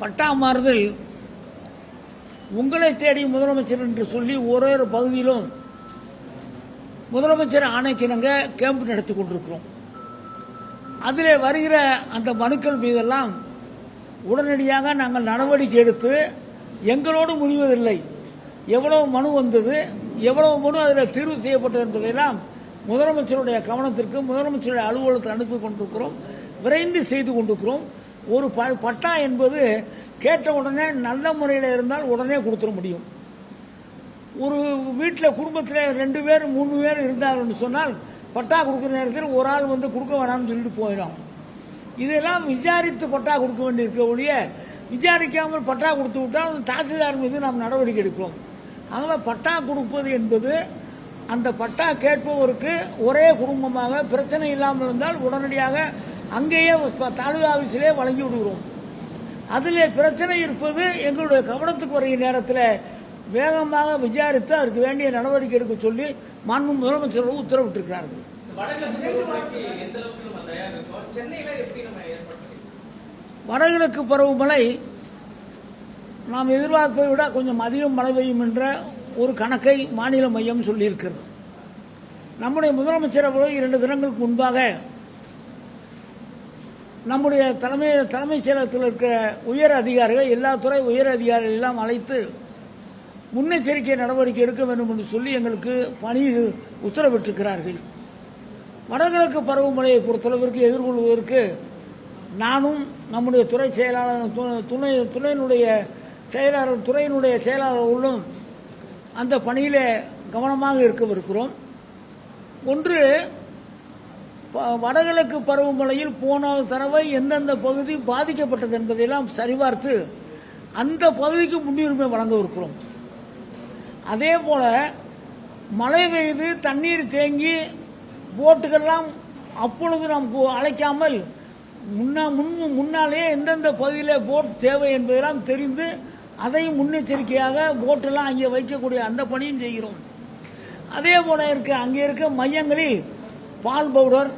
பட்டா மாறுதல் உங்களை தேடி முதலமைச்சர் என்று சொல்லி ஒரு ஒரு பகுதியிலும் முதலமைச்சர் ஆணைக்கிணங்க கேம்ப் நடத்தி கொண்டிருக்கிறோம். அதில் வருகிற அந்த மனுக்கள் மீதெல்லாம் உடனடியாக நாங்கள் நடவடிக்கை எடுத்து எங்களோடு முடிவதில்லை எவ்வளவு மனு வந்தது எவ்வளவு மனு அதில் தீர்வு செய்யப்பட்டது என்பதையெல்லாம் முதலமைச்சருடைய கவனத்திற்கு முதலமைச்சருடைய அலுவலகத்தை அனுப்பி கொண்டிருக்கிறோம் விரைந்து செய்து கொண்டிருக்கிறோம். ஒரு ப- பட்டா என்பது கேட்ட உடனே நல்ல முறையில் இருந்தால் உடனே கொடுத்துட முடியும். ஒரு வீட்டில் குடும்பத்தில் ரெண்டு பேர் மூணு பேர் இருந்தாங்கன்னு சொன்னால் பட்டா கொடுக்குற நேரத்தில் ஒரு ஆள் வந்து கொடுக்க வேணாம்னு சொல்லிட்டு போயிடும். இதெல்லாம் விசாரித்து பட்டா கொடுக்க வேண்டியிருக்க ஒழிய விசாரிக்காமல் பட்டா கொடுத்து விட்டால் தாசில்தார் மீது நாம் நடவடிக்கை எடுக்கிறோம். ஆகவே பட்டா கொடுப்பது என்பது அந்த பட்டா கேட்பவருக்கு ஒரே குடும்பமாக பிரச்சனை இல்லாமல் இருந்தால் உடனடியாக அங்கேயே தாலுகா ஆஃபீஸிலே வழங்கி விடுகிறோம். அதிலே பிரச்சனை இருப்பது எங்களுடைய கவனத்துக்கு வருகிற நேரத்தில் வேகமாக விசாரித்து அதற்கு வேண்டிய நடவடிக்கை எடுக்க சொல்லி மாண்பு முதலமைச்சர் உத்தரவிட்டிருக்கிறார்கள். வடகிழக்கு அளவுக்கு பருவமழை நாம் எதிர்பார்ப்பை விட கொஞ்சம் அதிகம் மழை பெய்யும் என்ற ஒரு கணக்கை மாநில மையம் சொல்லியிருக்கிறது. நம்முடைய முதலமைச்சர் அவர்கள் இரண்டு தினங்களுக்கு முன்பாக நம்முடைய தலைமை தலைமைச் செயலகத்தில் இருக்கிற உயர் அதிகாரிகள் எல்லா துறை உயர் அதிகாரிகள் எல்லாம் அழைத்து முன்னெச்சரிக்கை நடவடிக்கை எடுக்க வேண்டும் என்று சொல்லி எங்களுக்கு பணியில் உத்தரவிட்டிருக்கிறார்கள். வடகிழக்கு பருவமழையை பொறுத்தளவிற்கு எதிர்கொள்வதற்கு நானும் நம்முடைய துறை செயலாளர் து- துணை துணையினுடைய செயலாளர் துறையினுடைய செயலாளர்களும் அந்த பணியில் கவனமாக இருக்கவிருக்கிறோம். ஒன்று வடகிழக்கு பருவமழையில் போன தடவை எந்தெந்த பகுதி பாதிக்கப்பட்டது என்பதையெல்லாம் சரிபார்த்து அந்த பகுதிக்கு முன்னுரிமை வழங்கவிருக்கிறோம். அதே போல மழை பெய்து தண்ணீர் தேங்கி போட்டுகள்லாம் அப்பொழுது நாம் அழைக்காமல் முன்னா முன் முன்னாலேயே எந்தெந்த பகுதியில் போட் தேவை என்பதெல்லாம் தெரிந்து அதையும் முன்னெச்சரிக்கையாக போட்டெல்லாம் அங்கே வைக்கக்கூடிய அந்த பணியும் செய்கிறோம். அதே போல இருக்க அங்கே இருக்க மையங்களில் பால் பவுடர்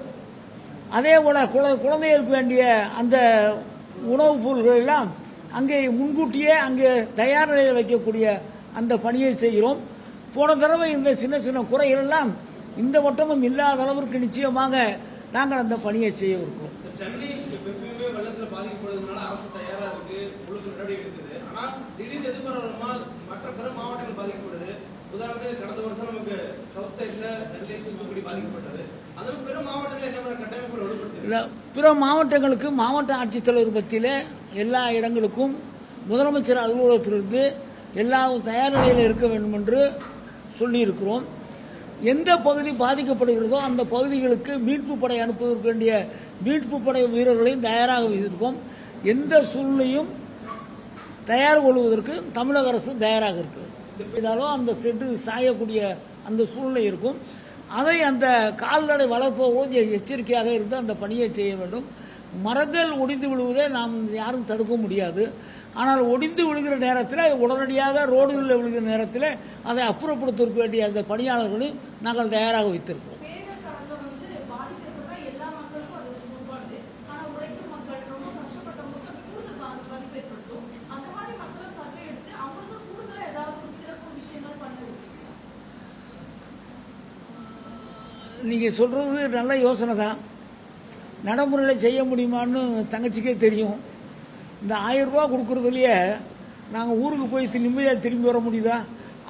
அதே போல் குழ- குழந்தைகளுக்கு வேண்டிய அந்த உணவுப் பொருள்கள் எல்லாம் அங்கே முன்கூட்டியே அங்கே தயார் நிலையில் வைக்கக்கூடிய அந்த பணியை செய்கிறோம். போன தடவை இந்த சின்ன சின்ன குறைகள் எல்லாம் இந்த வட்டமும் இல்லாத அளவிற்கு நிச்சயமாக நாங்கள் அந்த பணியை செய்ய இருக்கிறோம். மற்ற பிற மாவட்டங்கள் பாதிக்கப்படுது. உதாரணத்துக்கு கடந்த வருஷம் நமக்கு சவுத் சைட்ல நெல்லை தூத்துக்குடி பாதிக்கப்பட்டது. பிற மாவட்டங்களுக்கு மாவட்ட ஆட்சித்தலைவர் பற்றியில் எல்லா இடங்களுக்கும் முதலமைச்சர் அலுவலகத்திலிருந்து எல்லா தயார் நிலையில் இருக்க வேண்டும் என்று சொல்லியிருக்கிறோம். எந்த பகுதி பாதிக்கப்படுகிறதோ அந்த பகுதிகளுக்கு மீட்பு படை அனுப்புவதற்கு வேண்டிய மீட்பு படை வீரர்களையும் தயாராக வைத்திருப்போம் எந்த சூழ்நிலையும் தயார் கொள்வதற்கு தமிழக அரசு தயாராக இருக்கு அந்த செட்டு சாயக்கூடிய அந்த சூழ்நிலை இருக்கும். அதை அந்த கால்நடை வளர்ப்போடு எச்சரிக்கையாக இருந்து அந்த பணியை செய்ய வேண்டும். மரங்கள் ஒடிந்து விழுவதை நாம் யாரும் தடுக்க முடியாது. ஆனால் ஒடிந்து விழுகிற நேரத்தில் அது உடனடியாக ரோடுகளில் விழுகிற நேரத்தில் அதை அப்புறப்படுத்துவதற்கு வேண்டிய அந்த பணியாளர்களையும் நாங்கள் தயாராக வைத்திருக்கோம் நீங்கள் சொல்கிறது நல்ல யோசனை தான். நடைமுறையில் செய்ய முடியுமான்னு தங்கச்சிக்கே தெரியும். இந்த ஆயிரரூபா கொடுக்குறதுலையே நாங்கள் ஊருக்கு போய் நிம்மதியாக திரும்பி வர முடியுதா?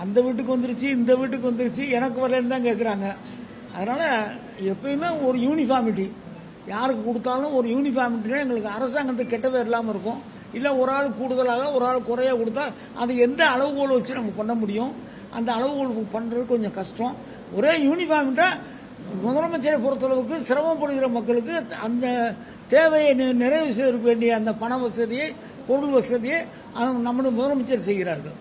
அந்த வீட்டுக்கு வந்துருச்சு இந்த வீட்டுக்கு வந்துருச்சு எனக்கு வரலன்னு தான் கேட்குறாங்க அதனால் எப்பயுமே ஒரு யூனிஃபார்மிட்டி யாருக்கு கொடுத்தாலும் ஒரு யூனிஃபார்மிட்டினா எங்களுக்கு அரசாங்கத்துக்கு கெட்ட பேர் இல்லாமல் இருக்கும். இல்லை ஒரு ஆள் கூடுதலாக ஒரு ஆள் குறைய கொடுத்தா அது எந்த அளவுகோல் வச்சு நம்ம பண்ண முடியும்? அந்த அளவுகோல் பண்ணுறது கொஞ்சம் கஷ்டம். ஒரே யூனிஃபார்மிட்டா முதலமைச்சரை பொறுத்தளவுக்கு சிரமப்படுகிற மக்களுக்கு அந்த தேவையை நிறைவு செய்வதற்கு வேண்டிய அந்த பண வசதியை பொருள் வசதியை நம்முடைய முதலமைச்சர் செய்கிறார்கள்.